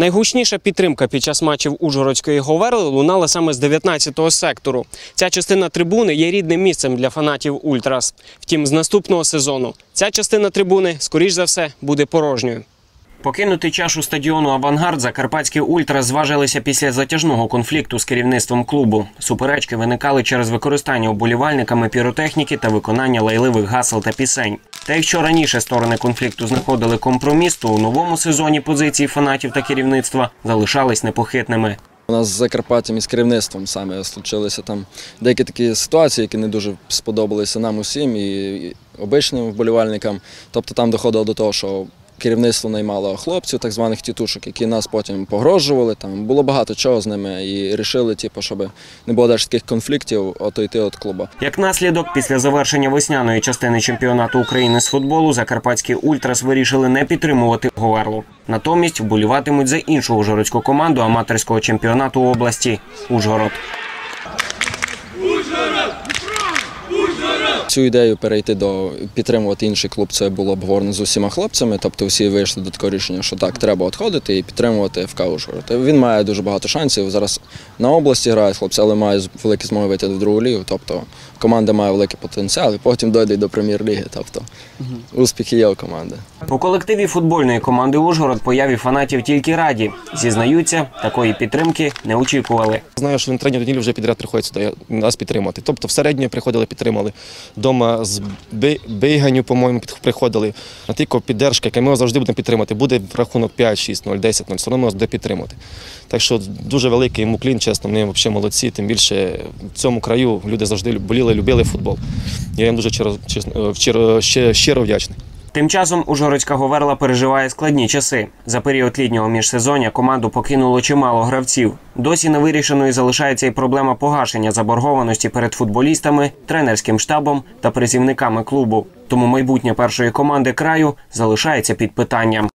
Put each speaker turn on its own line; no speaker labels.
Найгучніша підтримка під час матчів Ужгородської Говерли лунала саме з 19-го сектору. Ця частина трибуни є рідним місцем для фанатів Ультрас. Втім, з наступного сезону ця частина трибуни, скоріш за все, буде порожньою. Покинути чашу стадіону Авангард закарпатські ультра зважилися після затяжного конфлікту з керівництвом клубу. Суперечки виникали через використання уболівальниками піротехніки та виконання лайливих гасел та пісень. Та якщо раніше сторони конфлікту знаходили компроміс, то у новому сезоні позиції фанатів та керівництва залишались непохитними.
У нас з Закарпаттям і з керівництвом саме случилися там деякі такі ситуації, які не дуже сподобалися нам усім і обичним вболівальникам. Тобто там доходило до того, що керівництво наймало хлопців, так званих тітушок, які нас потім погрожували. Там було багато чого з ними і рішили, типу, щоб не було навіть таких конфліктів, ото йти від клубу.
Як наслідок, після завершення весняної частини чемпіонату України з футболу закарпатські ультрас вирішили не підтримувати Говерлу. Натомість вболіватимуть за іншу ужгородську команду аматорського чемпіонату області Ужгород.
Цю ідею перейти до підтримувати інший клуб, це було обговорено з усіма хлопцями. Тобто всі вийшли до такого рішення, що так, треба відходити і підтримувати ФК Ужгород. Він має дуже багато шансів. Зараз на області грають хлопці, але має великі змоги вийти до другу лігу. Тобто команда має великий потенціал, і потім дойде до прем'єр-ліги. Тобто успіхи є у команди.
У колективі футбольної команди Ужгород появі фанатів тільки раді. Зізнаються, такої підтримки не очікували.
Знаю, що вони третю неділю вже підряд приходять сюди нас підтримати. Тобто в середньо приходили, підтримали. Дома з Бейганю, по-моєму, приходили. На тільки піддержка, яка ми завжди будемо підтримати. Буде рахунок 5, 6, 0, 10, 0, все одно нас буде підтримати. Так що дуже великий йому клін, чесно, вони взагалі молодці. Тим більше в цьому краю люди завжди боліли, любили футбол. Я їм дуже щиро, чесно, щиро, щиро вдячний.
Тим часом Ужгородська Говерла переживає складні часи. За період літнього міжсезоння команду покинуло чимало гравців. Досі невирішеною залишається і проблема погашення заборгованості перед футболістами, тренерським штабом та призівниками клубу. Тому майбутнє першої команди краю залишається під питанням.